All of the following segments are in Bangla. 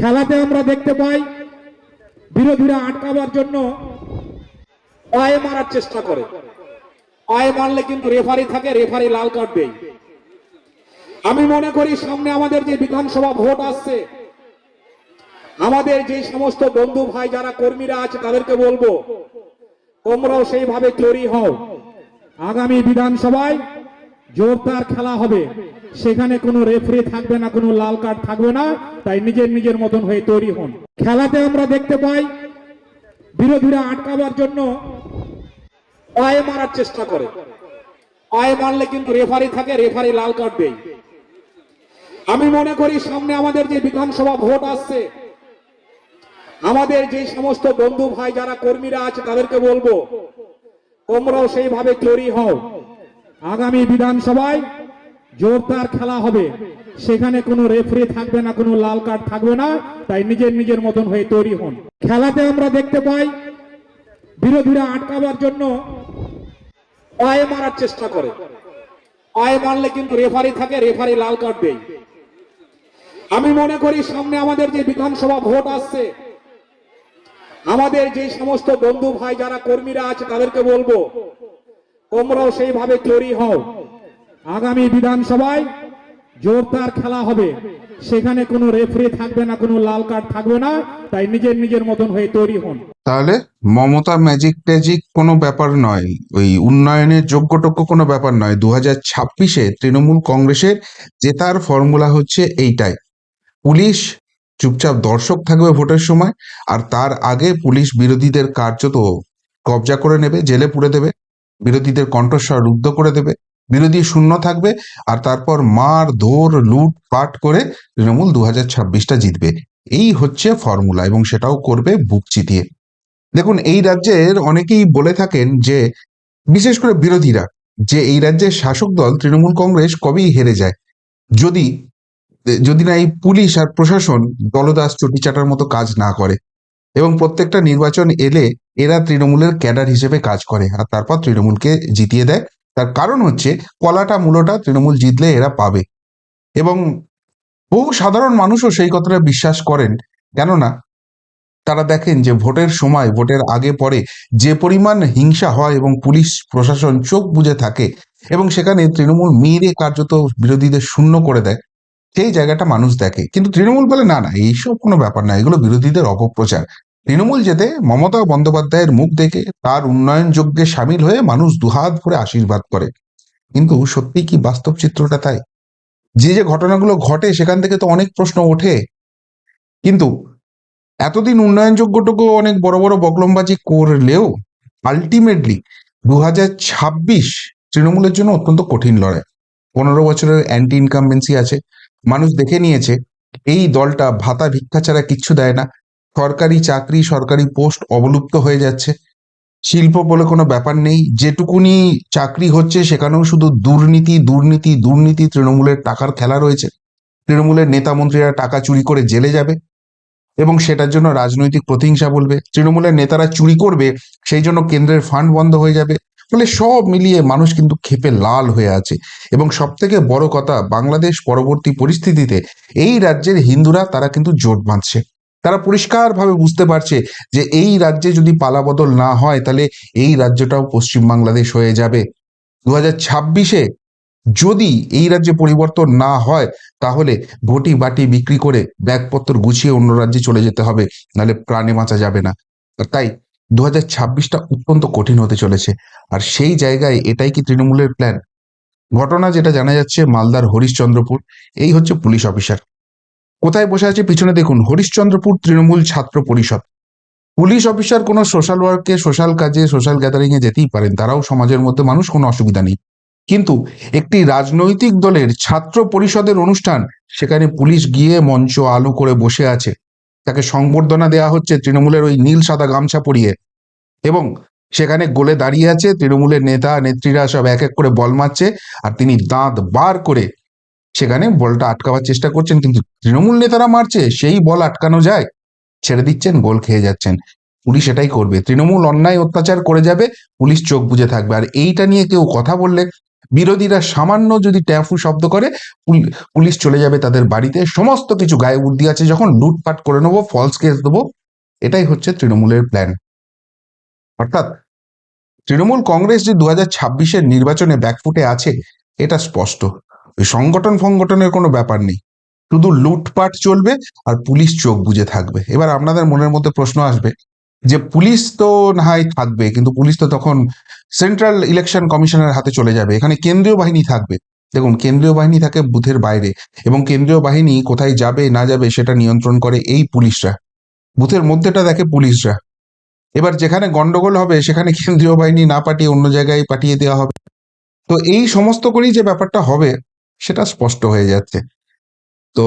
খেলাতে আমরা দেখতে পাই বিরোধীরা আটকাবার জন্য পায়ে মারার চেষ্টা করে। পায়ে মারলে কিন্তু রেফারি থাকে, রেফারি লাল কার্ড দেয়। আমি মনে করি সামনে আমাদের যে বিধানসভা ভোট আসছে, আমাদের যে সমস্ত বন্ধু ভাই যারা কর্মীরা আছে তাদেরকে বলব, তোমরাও সেইভাবে তৈরি হও। আগামী বিধানসভায় জোরদার খেলা হবে। সেখানে কোনো রেফারি থাকবে না, কোনো লাল কার্ড থাকবে না। তাই নিজের নিজের মতন হয়ে তৈরি হন। খেলাতে আমরা দেখতে পাই, বিরোধীরা আটকাবার জন্য পায়ে মারার চেষ্টা করে। পায়ে মারলে কিন্তু রেফারি থাকে রেফারি লাল কার্ড দেয়। আমি মনে করি সামনে আমাদের যে বিধানসভা ভোট আসছে, আমাদের যে সমস্ত বন্ধু ভাই যারা কর্মীরা আছে তাদেরকে বলব, তোমরাও সেইভাবে তৈরি হও। আগামী বিধানসভায় জোরদার খেলা হবে। সেখানে কোনো রেফারি থাকবে না, কোনো লাল কার্ড থাকবে না। তাই নিজের নিজের মতন হয়ে তৈরি হন। খেলাতে আমরা দেখতে পাই, বিরোধীরা আটকাবার জন্য পায়ে মারার চেষ্টা করে। পায়ে মারলে কিন্তু রেফারি থাকে, রেফারি লাল কার্ড দেয়। আমি মনে করি সামনে আমাদের যে বিধানসভা ভোট আসছে, আমাদের যে সমস্ত বন্ধু ভাই যারা কর্মীরা আছে তাদেরকে বলব তোমরাও সেইভাবে তৈরি হও। আগামী বিধানসভায় জোরদার খেলা হবে। সেখানে কোনো রেফারি থাকবে না, কোনো লাল কার্ড থাকবে না। তাই নিজের নিজের মতন হয়ে তৈরি হন। তাহলে মমতা ম্যাজিক ট্যাজিক কোনো ব্যাপার নয়। ওই উন্নয়নের যোগ্যটোগ্য কোনো ব্যাপার নয়। দু হাজার ছাব্বিশে তৃণমূল কংগ্রেসের জেতার ফর্মুলা হচ্ছে এইটাই। পুলিশ চুপচাপ দর্শক থাকবে ভোটের সময়, আর তার আগে পুলিশ বিরোধীদের কার্যত কবজা করে নেবে, জেলে পুরে দেবে। বিরোধীদের কণ্ঠস্বর রুদ্ধ করে দেবে, বিরোধী শূন্য থাকবে, আর তারপর মার ধর লুট, পাট করে তৃণমূল দু হাজার ছাব্বিশটা জিতবে। এই হচ্ছে ফর্মুলা এবং সেটাও করবে বুক চিতিয়ে। দেখুন, এই রাজ্যের অনেকেই বলে থাকেন যে, বিশেষ করে বিরোধীরা, যে এই রাজ্যের শাসক দল তৃণমূল কংগ্রেস কবেই হেরে যায়। যদি যদি না এই পুলিশ আর প্রশাসন দলদাস চটিচাটার মতো কাজ না করে। এবং প্রত্যেকটা নির্বাচন এলে এরা তৃণমূলের ক্যাডার হিসেবে কাজ করে আর তারপর তৃণমূলকে জিতিয়ে দেয়। তার কারণ হচ্ছে কলাটা মূলটা তৃণমূল জিতলে এরা পাবে। এবং বহু সাধারণ মানুষও সেই কথাটা বিশ্বাস করেন। কেননা তারা দেখেন যে ভোটের সময়, ভোটের আগে পরে যে পরিমাণ হিংসা হয় এবং পুলিশ, প্রশাসন চোখ বুজে থাকে এবং সেখানে তৃণমূল মেরে কার্যত বিরোধীদের শূন্য করে দেয়, সেই জায়গাটা মানুষ দেখে। কিন্তু তৃণমূল বলে, না না, এইসব কোনো ব্যাপার না, এগুলো বিরোধীদের অপপ্রচার। তৃণমূল যেতে মমতা বন্দ্যোপাধ্যায়ের মুখ দেখে তার উন্নয়ন যজ্ঞে সামিল হয়ে মানুষ দুহাত ভরে আশীর্বাদ করে। কিন্তু সত্যি কি বাস্তব চিত্রটা তাই? যে যে ঘটনাগুলো ঘটে সেখান থেকে তো অনেক প্রশ্ন ওঠে। কিন্তু এতদিন উন্নয়নযোগ্যটুকু অনেক বড় বড় বকলমবাজি করলেও আলটিমেটলি দু হাজার ছাব্বিশ তৃণমূলের জন্য অত্যন্ত কঠিন লড়াই। পনেরো বছরের অ্যান্টি ইনকামবেন্সি আছে। মানুষ দেখে নিয়েছে, এই দলটা ভাতা ভিক্ষা ছাড়া কিচ্ছু দেয় না। সরকারি চাকরি, সরকারি পোস্ট অবলুপ্ত হয়ে যাচ্ছে। শিল্প বলে কোনো ব্যাপার নেই। যেটুকুনি চাকরি হচ্ছে, সেখানেও শুধু দুর্নীতি দুর্নীতি দুর্নীতি তৃণমূলের টাকার খেলা রয়েছে। তৃণমূলের নেতা মন্ত্রীরা টাকা চুরি করে জেলে যাবে এবং সেটার জন্য রাজনৈতিক প্রতিহিংসা বলবে। তৃণমূলের নেতারা চুরি করবে, সেই জন্য কেন্দ্রের ফান্ড বন্ধ হয়ে যাবে। ফলে সব মিলিয়ে মানুষ কিন্তু ক্ষেপে লাল হয়ে আছে। এবং সব থেকে বড় কথা, বাংলাদেশ পরবর্তী পরিস্থিতিতে এই রাজ্যের হিন্দুরা, তারা কিন্তু জোট বাঁধছে। তারা পরিষ্কারভাবে বুঝতে পারছে যে এই রাজ্যে যদি পালাবদল না হয়, তাহলে এই রাজ্যটাও পশ্চিম বাংলাদেশ হয়ে যাবে। দু হাজার ছাব্বিশে যদি এই রাজ্যে পরিবর্তন না হয়, তাহলে ঘটি বাটি বিক্রি করে ব্যাগপত্র গুছিয়ে অন্য রাজ্যে চলে যেতে হবে, নাহলে প্রাণে বাঁচা যাবে না। তাই দু হাজার ছাব্বিশটা অত্যন্ত কঠিন হতে চলেছে। আর সেই জায়গায় এটাই কি তৃণমূলের প্ল্যান ঘটনা যেটা জানা যাচ্ছে মালদার হরিশ্চন্দ্রপুর, এই হচ্ছে পুলিশ অফিসার। কোথায় বসে আছে পিছনে দেখুন, হরিশ্চন্দ্রপুর তৃণমূল ছাত্র পরিষদ। পুলিশ অফিসার কোনো সোশ্যাল ওয়ার্কে, সোশ্যাল কাজে, সোশ্যাল গ্যাদারিং এ যেতেই পারেন, তারাও সমাজের মধ্যে মানুষ, কোনো অসুবিধা নেই। কিন্তু একটি রাজনৈতিক দলের ছাত্র পরিষদের অনুষ্ঠান, সেখানে পুলিশ গিয়ে মঞ্চ আলো করে বসে আছে। তাকে সংবর্ধনা দেওয়া হচ্ছে তৃণমূলের ওই নীল সাদা গামছা পরিয়ে। এবং সেখানে গোলে দাঁড়িয়ে আছে তৃণমূলের নেতা, নেত্রীরা সব এক এক করে বল মারছে, আর তিনি দাঁত বার করে সেখানে বলটা আটকাবার চেষ্টা করছেন, কিন্তু তৃণমূল নেতারা মারছে, সেই বল আটকানো যায়। ছেড়ে দিচ্ছেন, গোল খেয়ে যাচ্ছেন। পুলিশ এটাই করবে। তৃণমূল অন্যায় অত্যাচার করে যাবে, পুলিশ চোখ বুজে থাকবে। আর এইটা নিয়ে কেউ কথা বললে, বিরোধীরা সামান্য যদি ট্যাফু শব্দ করে পুলিশ চলে যাবে তাদের বাড়িতে। সমস্ত কিছু গায়ে উর্দি আছে, যখন লুটপাট করে নেব ফলস কেস দেবো, এটাই হচ্ছে তৃণমূলের প্ল্যান অর্থাৎ, তৃণমূল কংগ্রেস যে দু হাজার ছাব্বিশের নির্বাচনে ব্যাকফুটে আছে, এটা স্পষ্ট। ওই সংগঠন ফংগঠনের কোনো ব্যাপার নেই। শুধু লুটপাট চলবে আর পুলিশ চোখ বুজে থাকবে। এবার আপনাদের মনের মধ্যে প্রশ্ন আসবে যে পুলিশ তো না হয় থাকবে, কিন্তু পুলিশ তো তখন সেন্ট্রাল ইলেকশন কমিশনের হাতে চলে যাবে। এখানে কেন্দ্রীয় বাহিনী থাকবে। দেখুন, কেন্দ্রীয় বাহিনী থাকে বুথের বাইরে এবং কেন্দ্রীয় বাহিনী কোথায় যাবে, না যাবে সেটা নিয়ন্ত্রণ করে এই পুলিশরা। বুথের মধ্যেটা দেখে পুলিশরা। এবার যেখানে গন্ডগোল হবে, সেখানে কেন্দ্রীয় বাহিনী না পাঠিয়ে অন্য জায়গায় পাঠিয়ে দেওয়া হবে। তো এই সমস্ত করেই যে ব্যাপারটা হবে সেটা স্পষ্ট হয়ে যাচ্ছে। তো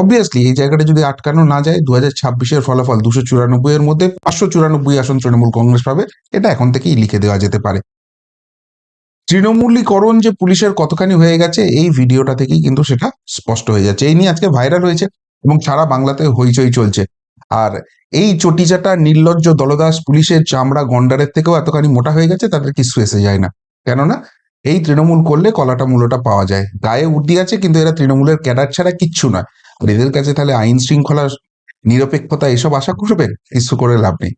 অবভিয়াসলি এই জায়গাটা যদি আটকানো না যায় দু হাজার ছাব্বিশের ফলাফল দুশো চুরানব্বই এর মধ্যে পাঁচশো চুরানব্বই আসন তৃণমূল কংগ্রেস পাবে। এটা এখন থেকেই লিখে দেওয়া যেতে পারে। তৃণমূলীকরণ যে পুলিশের কতখানি হয়ে গেছে, এই ভিডিওটা থেকেই কিন্তু সেটা স্পষ্ট হয়ে যাচ্ছে। এই নিয়ে আজকে ভাইরাল হয়েছে এবং সারা বাংলাতে হইচই চলছে। আর এই চটিচাটা নির্লজ্জ দলদাস পুলিশের চামড়া গন্ডারের থেকেও এতখানি মোটা হয়ে গেছে, তাদের কিছু এসে যায় না। কেননা এই তৃণমূল করলে কলাটা মূলটা পাওয়া যায়। গায়ে উর্দি আছে, কিন্তু এরা তৃণমূলের ক্যাডার ছাড়া কিচ্ছু না আর এদের কাছে তাহলে আইন শৃঙ্খলা নিরপেক্ষতা এসব আশা করবেন কিছু করে লাভ নেই।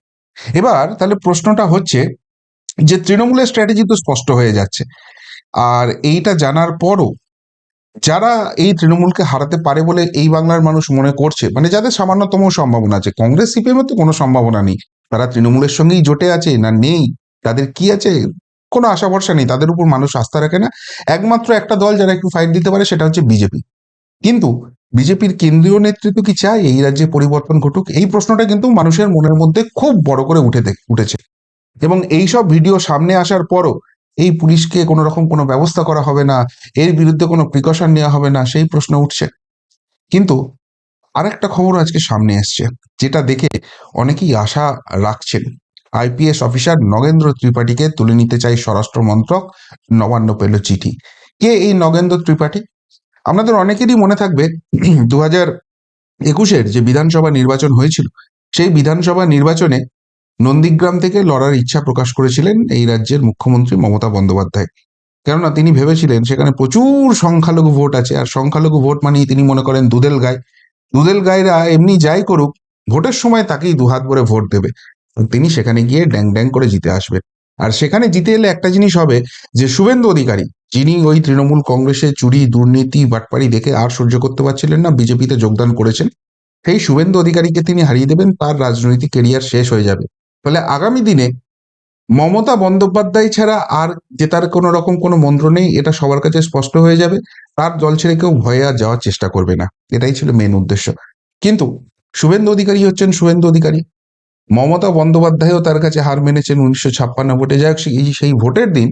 এবার তাহলে প্রশ্নটা হচ্ছে যে তৃণমূলের স্ট্র্যাটেজি তো স্পষ্ট হয়ে যাচ্ছে। আর এইটা জানার পরও যারা এই তৃণমূলকে হারাতে পারে বলে এই বাংলার মানুষ মনে করছে মানে যাদের সামান্যতম সম্ভাবনা আছে, কংগ্রেস সিপিএম তো কোনো সম্ভাবনা নেই। তারা তৃণমূলের সঙ্গেই জোটে আছে না নেই? তাদের কি আছে? কোনো আশা ভরসা নেই, তাদের উপর মানুষ আস্থা রাখে না। একমাত্র একটা দল যারা একটু ফাইট দিতে পারে সেটা হচ্ছে বিজেপি কিন্তু বিজেপির কেন্দ্রীয় নেতৃত্ব কি চায়? এই রাজ্যে পরিবর্তন ঘটুক? এই প্রশ্নটা কিন্তু মানুষের মনের মধ্যে খুব বড় করে উঠে উঠেছে। এবং এইসব ভিডিও সামনে আসার পরও এই পুলিশকে কোনো রকম কোনো ব্যবস্থা করা হবে না, এর বিরুদ্ধে কোনো প্রিকশন নেওয়া হবে না, সেই প্রশ্ন উঠছে। কিন্তু আরেকটা খবর আজকে সামনে এসছে, যেটা দেখে অনেকেই আশা রাখছেন। আইপিএস অফিসার নগেন্দ্র ত্রিপাঠীকে তুলে নিতে চাই স্বরাষ্ট্র মন্ত্রক নবান্ন পেল চিঠি। কে এই নগেন্দ্র ত্রিপাঠী? আপনাদের অনেকেরই মনে থাকবে দু হাজার একুশের যে বিধানসভা নির্বাচন হয়েছিল, সেই বিধানসভা নির্বাচনে নন্দীগ্রাম থেকে লড়ার ইচ্ছা প্রকাশ করেছিলেন এই রাজ্যের মুখ্যমন্ত্রী মমতা বন্দ্যোপাধ্যায়। কেননা তিনি ভেবেছিলেন সেখানে প্রচুর সংখ্যালঘু ভোট আছে, আর সংখ্যালঘু ভোট মানেই তিনি মনে করেন দুধেল গায়ে দুধেল গায়েরা এমনি যাই করুক, ভোটের সময় তাকেই দুহাত ভরে ভোট দেবে। তিনি সেখানে গিয়ে ড্যাং ড্যাং করে জিতে আসবেন। আর সেখানে জিতে এলে একটা জিনিস হবে যে শুভেন্দু অধিকারী, যিনি ওই তৃণমূল কংগ্রেসে চুরি, দুর্নীতি, বাটপাড়ি দেখে আর সহ্য করতে পারছিলেন না, বিজেপিতে যোগদান করেছেন, সেই শুভেন্দু অধিকারীকে তিনি হারিয়ে দেবেন, তার রাজনৈতিক কেরিয়ার শেষ হয়ে যাবে। ফলে আগামী দিনে মমতা বন্দ্যোপাধ্যায় ছাড়া আর যে তার কোনো রকম কোনো মন্ত্র নেই, এটা সবার কাছে স্পষ্ট হয়ে যাবে, তার দল ছেড়ে কেউ ভয়ে আর যাওয়ার চেষ্টা করবে না। এটাই ছিল মেন উদ্দেশ্য। কিন্তু শুভেন্দু অধিকারী হচ্ছেন শুভেন্দু অধিকারী। মমতা বন্দ্যোপাধ্যায়ও তার কাছে হার মেনেছেন উনিশশো ছাপ্পান্ন ভোটে। যাই সেই ভোটের দিন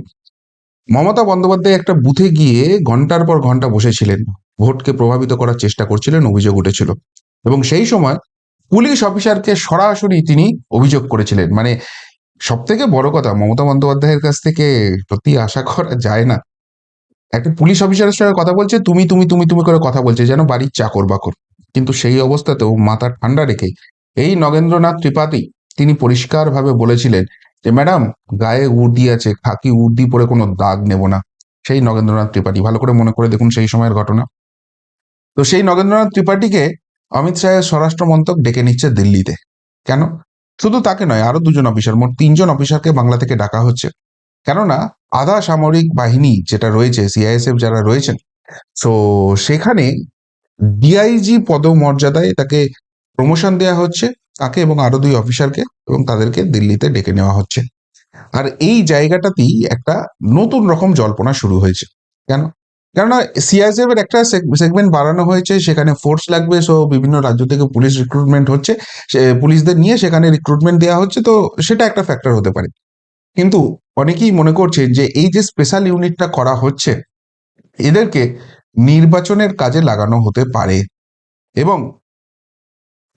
মমতা বন্দ্যোপাধ্যায় একটা বুথে গিয়ে ঘণ্টার পর ঘণ্টা বসেছিলেন। ভোটকে প্রভাবিত করার চেষ্টা করছিলেন, অভিযোগ উঠেছিল। এবং সেই সময় পুলিশ অফিসারকে সরাসরি তিনি অভিযোগ করেছিলেন। মানে সব থেকে বড় কথা, মমতা বন্দ্যোপাধ্যায়ের কাছ থেকে সত্যি আশা করা যায় না। একটা পুলিশ অফিসারের সঙ্গে কথা বলছে, তুমি তুমি তুমি তুমি করে কথা বলছে, যেন বাড়ির চাকর বাকর কিন্তু সেই অবস্থাতেও মাথা ঠান্ডা রেখে এই নগেন্দ্রনাথ ত্রিপাঠী, তিনি পরিষ্কারভাবে বলেছিলেন যে, ম্যাডাম, গায়ে উর্দি আছে, খাকি উর্দি পরে কোনো দাগ নেব না। সেই নগেন্দ্রনাথ ত্রিপাঠী, ভালো করে মনে করে দেখুন সেই সময়ের ঘটনা। তো সেই নগেন্দ্রনাথ ত্রিপাঠীকে অমিত শাহের স্বরাষ্ট্র মন্ত্রক ডেকে নিচ্ছে দিল্লিতে। কেন? শুধু তাকে নয় আরও দুজন অফিসার, মোট তিনজন অফিসারকে বাংলা থেকে ডাকা হচ্ছে। কেননা, আধা সামরিক বাহিনী যেটা রয়েছে, সিআইএসএফ যারা রয়েছেন, তো সেখানে ডিআইজি পদমর্যাদায় তাকে প্রমোশন দেওয়া হচ্ছে তাকে এবং আরও দুই অফিসারকে এবং তাদেরকে দিল্লিতে ডেকে নেওয়া হচ্ছে। আর এই জায়গাটাতেই একটা নতুন রকম জল্পনা শুরু হয়েছে। কেন? কেননা সিআইএসএফ এর একটা সেগমেন্ট বাড়ানো হয়েছে, সেখানে ফোর্স লাগবে সো বিভিন্ন রাজ্য থেকে পুলিশ রিক্রুটমেন্ট হচ্ছে পুলিশদের নিয়ে সেখানে রিক্রুটমেন্ট দেওয়া হচ্ছে, তো সেটা একটা ফ্যাক্টর হতে পারে। কিন্তু অনেকেই মনে করছেন যে এই যে স্পেশাল ইউনিটটা করা হচ্ছে, এদেরকে নির্বাচনের কাজে লাগানো হতে পারে। এবং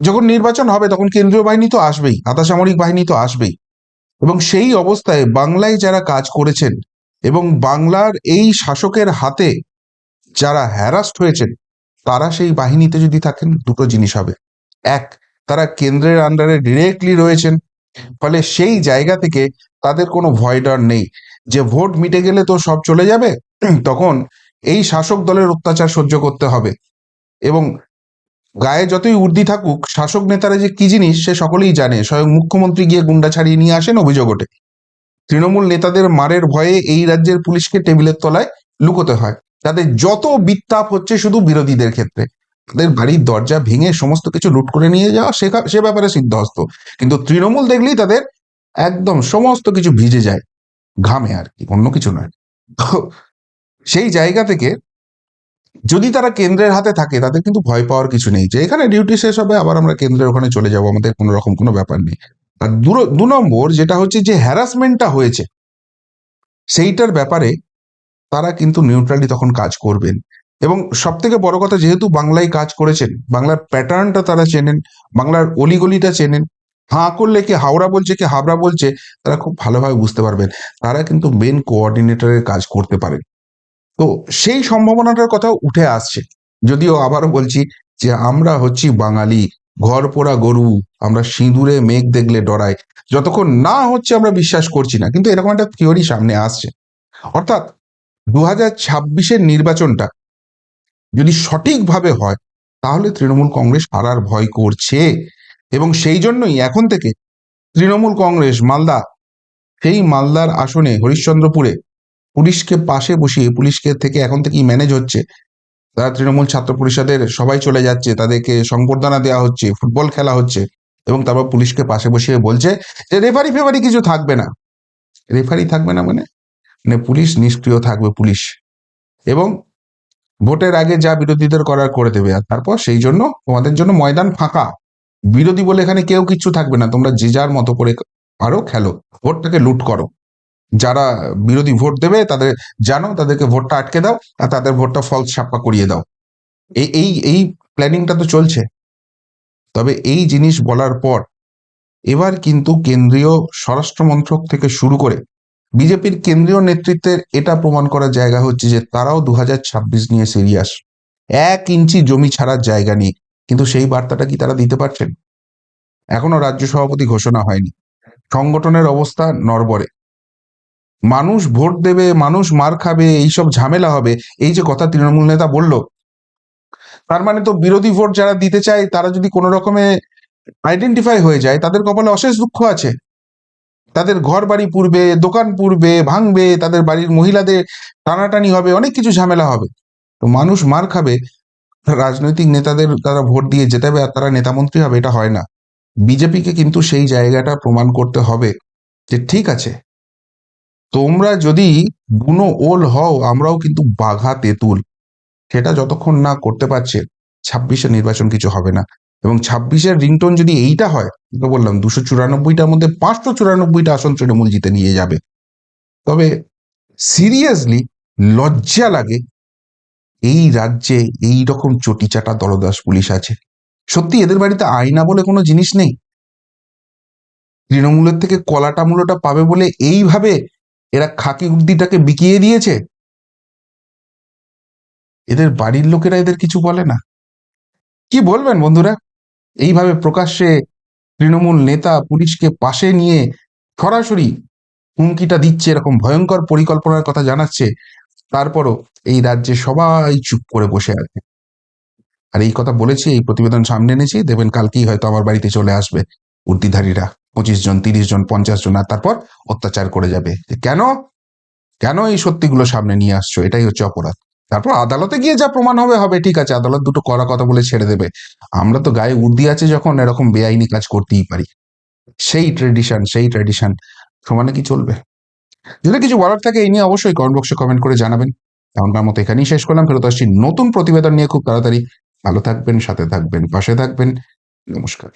যখন নির্বাচন হবে তখন কেন্দ্রীয় বাহিনী তো আসবেই সামরিক বাহিনী তো আসবেই। এবং সেই অবস্থায় বাংলায় যারা কাজ করেছেন এবং বাংলার এই শাসকের হাতে যারা হ্যারাস্ট হয়েছেন, তারা সেই বাহিনীতে যদি থাকেন, দুটো জিনিস হবে। এক, তারা কেন্দ্রের আন্ডারে ডিরেক্টলি রয়েছেন, ফলে সেই জায়গা থেকে তাদের কোনো ভয় ডর নেই। যে ভোট মিটে গেলে তো সব চলে যাবে, তখন এই শাসক দলের অত্যাচার সহ্য করতে হবে। এবং গায়ে যতই উর্দি থাকুক, শাসক নেতারা যে কি জিনিস সে সকলেই জানে। স্বয়ং মুখ্যমন্ত্রী গিয়ে গুন্ডা ছাড়িয়ে নিয়ে আসেন অভিযোগ ওঠে। তৃণমূল নেতাদের মারের ভয়ে এই রাজ্যের পুলিশকে টেবিলের তলায় লুকোতে হয়। তাদের যত বিত্তাপ হচ্ছে শুধু বিরোধীদের ক্ষেত্রে। তাদের বাড়ির দরজা ভেঙে সমস্ত কিছু লুট করে নিয়ে যাওয়া সে সে ব্যাপারে সিদ্ধহস্ত। কিন্তু তৃণমূল দেখলেই তাদের একদম সমস্ত কিছু ভিজে যায়। ঘামে আর কি, অন্য কিছু নয়। তো সেই জায়গা থেকে যদি তারা কেন্দ্রের হাতে থাকে, তাদের কিন্তু ভয় পাওয়ার কিছু নেই যে এখানে ডিউটি শেষ হবে, আবার আমরা কেন্দ্রের ওখানে চলে যাব, আমাদের কোনো রকম কোনো ব্যাপার নেই। আর দু- নম্বর যেটা হচ্ছে যে হ্যারাসমেন্টটা হয়েছে, সেইটার ব্যাপারে তারা কিন্তু নিউট্রালি তখন কাজ করবেন। এবং সব থেকে বড় কথা, যেহেতু বাংলায় কাজ করেছেন, বাংলার প্যাটার্নটা তারা চেনেন, বাংলার অলিগলিটা চেনেন, হাঁ করলে কে হাওড়া বলছে, কে হাবড়া বলছে, তারা খুব ভালোভাবে বুঝতে পারবেন। তারা কিন্তু মেন কোঅর্ডিনেটরের কাজ করতে পারেন। তো সেই সম্ভাবনাটার কথাও উঠে আসছে। যদিও আবারও বলছি যে আমরা হচ্ছি বাঙালি, ঘর পোড়া গরু, আমরা সিঁদুরে মেঘ দেখলে ডরাই। যতক্ষণ না হচ্ছে আমরা বিশ্বাস করছি না, কিন্তু এরকম একটা থিওরি সামনে আসছে। অর্থাৎ দু হাজার ছাব্বিশের নির্বাচনটা যদি সঠিকভাবে হয়, তাহলে তৃণমূল কংগ্রেস হারার ভয় করছে। এবং সেই জন্যই এখন থেকে তৃণমূল কংগ্রেস, মালদা, সেই মালদার আসনে হরিশ্চন্দ্রপুরে পুলিশকে পাশে বসিয়ে, পুলিশকে থেকে এখন থেকেই ম্যানেজ হচ্ছে। তারা তৃণমূল ছাত্র পরিষদের সবাই চলে যাচ্ছে, তাদেরকে সংবর্ধনা দেওয়া হচ্ছে, ফুটবল খেলা হচ্ছে এবং তারপর পুলিশকে পাশে বসিয়ে বলছে যে রেফারি ফেফারি কিছু থাকবে না। রেফারি থাকবে না মানে? মানে পুলিশ নিষ্ক্রিয় থাকবে, পুলিশ। এবং ভোটের আগে যা বিরোধীদের করার করে দেবে, আর তারপর সেই জন্য তোমাদের জন্য ময়দান ফাঁকা। বিরোধী বলে এখানে কেউ কিচ্ছু থাকবে না, তোমরা যে যার মতো করে পারো, খেলো। ভোটটাকে লুট করো। যারা বিরোধী ভোট দেবে, তাদের জানো, তাদেরকে ভোটটা আটকে দাও আর তাদের ভোটটা ফলস ছাপ্পা করিয়ে দাও। এই এই এই প্ল্যানিংটা তো চলছে। তবে এই জিনিস বলার পর এবার কিন্তু কেন্দ্রীয় স্বরাষ্ট্র মন্ত্রক থেকে শুরু করে বিজেপির কেন্দ্রীয় নেতৃত্বের এটা প্রমাণ করার জায়গা হচ্ছে যে তারাও দু হাজার ছাব্বিশ নিয়ে সিরিয়াস এক ইঞ্চি জমি ছাড়ার জায়গা নেই, কিন্তু সেই বার্তাটা কি তারা দিতে পারছেন? এখনও রাজ্য সভাপতি ঘোষণা হয়নি। সংগঠনের অবস্থা নরবরে মানুষ ভোট দেবে, মানুষ মার খাবে, এইসব ঝামেলা হবে। এই যে কথা তৃণমূল নেতা বলল, তার মানে তো বিরোধী ভোট যারা দিতে চায়, তারা যদি কোনো রকমে আইডেন্টিফাই হয়ে যায়, তাদের কপালে অশেষ দুঃখ আছে। তাদের ঘর বাড়ি পুড়বে, দোকান পুড়বে, ভাঙবে, তাদের বাড়ির মহিলাদের টানাটানি হবে, অনেক কিছু ঝামেলা হবে। তো মানুষ মার খাবে, রাজনৈতিক নেতাদের তারা ভোট দিয়ে জেতাবে আর তারা নেতামন্ত্রী হবে, এটা হয় না। বিজেপিকে কিন্তু সেই জায়গাটা প্রমাণ করতে হবে যে ঠিক আছে তোমরা যদি বুনো ওল হও, আমরাও কিন্তু বাঘা তেঁতুল। সেটা যতক্ষণ না করতে পারছে, ছাব্বিশের নির্বাচন কিছু হবে না। এবং ছাব্বিশের রিংটোন যদি এইটা হয়, তো বললাম দুশো চুরানব্বইটার মধ্যে পাঁচশো চুরানব্বইটা আসন তৃণমূল জিতে নিয়ে যাবে। তবে সিরিয়াসলি লজ্জা লাগে, এই রাজ্যে এই রকম চটিচাটা দলদাস পুলিশ আছে। সত্যি এদের বাড়িতে আয়না বলে কোনো জিনিস নেই? তৃণমূলের থেকে কলাটা মূলটা পাবে বলে এইভাবে এরা খাকি উর্দিটাকে বিকিয়ে দিয়েছে? এদের বাড়ির লোকেরা এদের কিছু বলে না। কি বলবেন বন্ধুরা? এইভাবে প্রকাশ্যে তৃণমূল নেতা পুলিশকে পাশে নিয়ে সরাসরি হুমকিটা দিচ্ছে, এরকম ভয়ঙ্কর পরিকল্পনার কথা জানাচ্ছে, তারপরও এই রাজ্যে সবাই চুপ করে বসে আছে। আর এই কথা বলেছি, এই প্রতিবেদন সামনে এনেছি, দেবেন কালকেই হয়তো আমার বাড়িতে চলে আসবে। উর্দিধারীরা পঁচিশ জন, তিরিশ জন, পঞ্চাশ জন, আর তারপর অত্যাচার করে যাবে। কেন? কেন এই সত্যিগুলো সামনে নিয়ে আসছো? এটাই হচ্ছে অপরাধ। তারপর আদালতে গিয়ে যা প্রমাণ হবে হবে, ঠিক আছে, আদালত দুটো করা কথা বলে ছেড়ে দেবে। আমরা তো গায়ে উর্দি আছে যখন এরকম বেআইনি কাজ করতেই পারি। সেই ট্রেডিশন সেই ট্রেডিশন সমানে কি চলবে? যদি কিছু বলার থাকে, এই নিয়ে অবশ্যই কমেন্ট বক্সে কমেন্ট করে জানাবেন। এমনকার মতো এখানেই শেষ করলাম। ফেরত আসছি নতুন প্রতিবেদন নিয়ে খুব তাড়াতাড়ি। ভালো থাকবেন, সাথে থাকবেন, পাশে থাকবেন। নমস্কার।